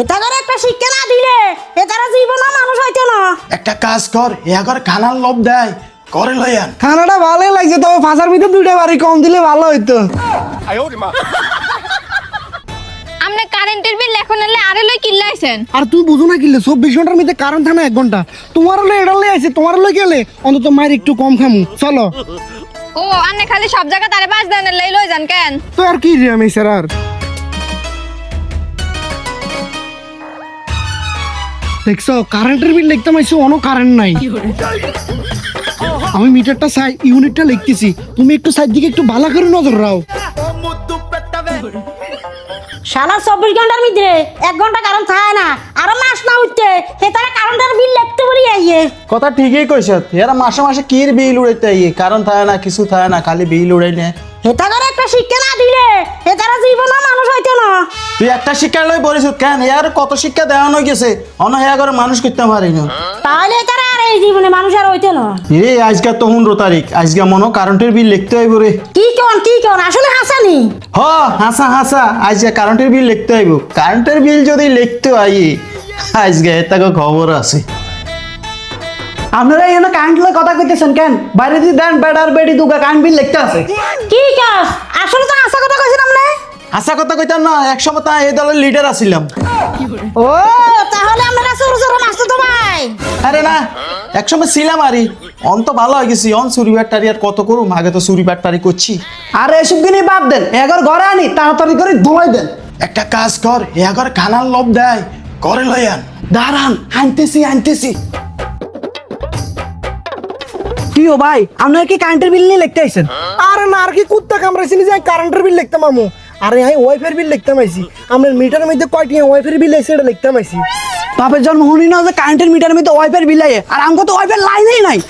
এটা করে একটা শিক্ষা না দিলে এ তারা জীবন মানুষ হইতো না। একটা কাজ কর করে খানার লোভ দেয়। করে লয়ান খানাটা ভালোই লাগছে তবে ফাঁসার ভিতরে দুইটা বাড়ি কম দিলে ভালো হইতো। আপনি কারেন্টের বিল এখন এলে আরে লই কিল্লাইছেন আর তুই বুঝো না কিলে চব্বিশ ঘণ্টার মধ্যে কারেন্ট থাকে না এক ঘণ্টা। তোমার হলো এটা লই আছে তোমার লই গেলে অন্তত মায়ের একটু কম খামু। চলো। ও আপনি খালি সব জায়গা তারে পাঁচ দেন লই লই যান কেন? তো আর কি রে আমি স্যার আর? দেখছ? কারেন্টের বিল লিখতে মাইছো অন্য কারেন্ট নাই। আমি মিটারটা সাই ইউনিটটা লিখতেছি। তুমি একটু সাইড দিকে একটু ভালো করে নজর রাও। সারা চব্বিশ ঘণ্টার ভিতরে এক ঘণ্টা কারণ থাকে না। আরও মাস না উঠতে সে তারা কারেন্টের বিল লিখতে বলি আইয়ে কথা ঠিকই কইছ এরা মাসে মাসে কির বিল উড়াইতে আইয়ে কারণ থাকে না কিছু থাকে না খালি বিল উড়াই নে। এটা করে একটা শিক্ষা না দিলে তারা তুই একটা শিক্ষা লই বলিস কেন? ইয়ার কত শিক্ষা দেওয়ানো হয়ে গেছে? অন হ্যাঁ করে মানুষ করতে পারি না। তাহলে তারা আর এই জীবনে মানুষ আর হইতো না? রে আজকে তো পনেরো তারিখ। আজকে মনে কারেন্টের বিল লিখতে হইব রে। কি কেমন কি কেমন আসলে হাসানি। হ হাসা হাসা। আজকে কারেন্টের বিল লিখতে হইব। কারেন্টের বিল যদি লিখতে আই আজকে এটাকে খবর আছে। আপনারা এখানে কারেন্ট লই কথা কইতেছেন কেন? বাইরে দিয়ে দেন বেড়ার বেড়ি দুগা কারেন্ট বিল লিখতে আছে। কি কাজ আসলে না হাসা কথা কইতাম না এক সময় তা এই দলের লিডার আছিলাম। ও তাহলে আমরা সরু সরু মাসতো তো ভাই আরে না একসময় ছিলাম আরই অন তো ভালো হয়ে গেছি অন চুরি ব্যাটারি আর কত করুম আগে তো চুরি ব্যাটারি করছি। আরে এসব কিনে বাদ দেন এগার ঘরে আনি তাড়াতাড়ি করে ধোলাই দেন। একটা কাজ কর করে খানার লোভ দেয় করে লয়ান দাঁড়ান আনতেছি আনতেছি। কি ও ভাই আপনার কি কারেন্টের বিল নিয়ে লিখতে আইছেন? আরে না আর কি কুত্তা কামড়াইছিনি যে কারেন্টের বিল লিখতাম আমু আরে আমি ওয়াইফাই বিল লিখতাম আইছি। আপনার মিটারের মধ্যে কয়টি ওয়াইফাই বিল আছে এটা লিখতাম আইছি। বাপের জন্ম শুনি না যে কারেন্টের মিটারের মধ্যে ওয়াইফাই বিল আইয়ে। আর আমাকে তো ওয়াইফাই লাইনই নাই।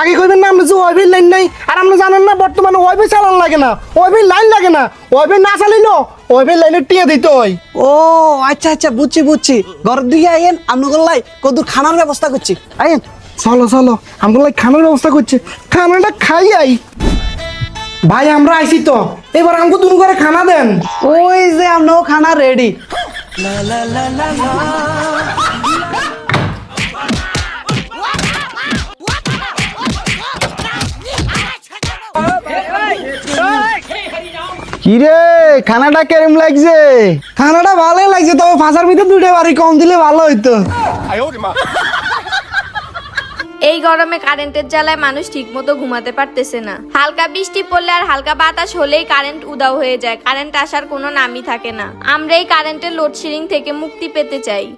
আগে কইবেন না আমরা যে ওয়াইফাই লাইন নাই আর আমরা জানেন না বর্তমানে ওয়াইফাই চালান লাগে না ওয়াইফাই লাইন লাগে না ওয়াইফাই না চালাইলো ওয়াইফাই লাইনে টিয়া দিতে হয়। ও আচ্ছা আচ্ছা বুঝছি বুঝছি। ঘর দিকে আইয়েন আপনি গল্লাই কদুর খানার ব্যবস্থা করছি। আইয়েন। চলো চলো আমরা like খানার ব্যবস্থা করছে। খানাটা খাই আই ভাই আমরা আইছি তো। এবার আমাকে তুমি করে খানা দেন। ওই যে আপনার খানা রেডি কি রে খানাটা কেরম লাগছে? খানাটা ভালোই লাগছে তবে ফাঁসার ভিতরে দুইটা বাড়ি কম দিলে ভালো হইতো। এই গরমে কারেন্টের জ্বালায় মানুষ ঠিকমতো ঘুমাতে পারতেছে না। হালকা বৃষ্টি পড়লে আর হালকা বাতাস হলেই কারেন্ট উদাও হয়ে যায়। কারেন্ট আসার কোনো নামই থাকে না। আমরা এই কারেন্টের লোডশেডিং থেকে মুক্তি পেতে চাই।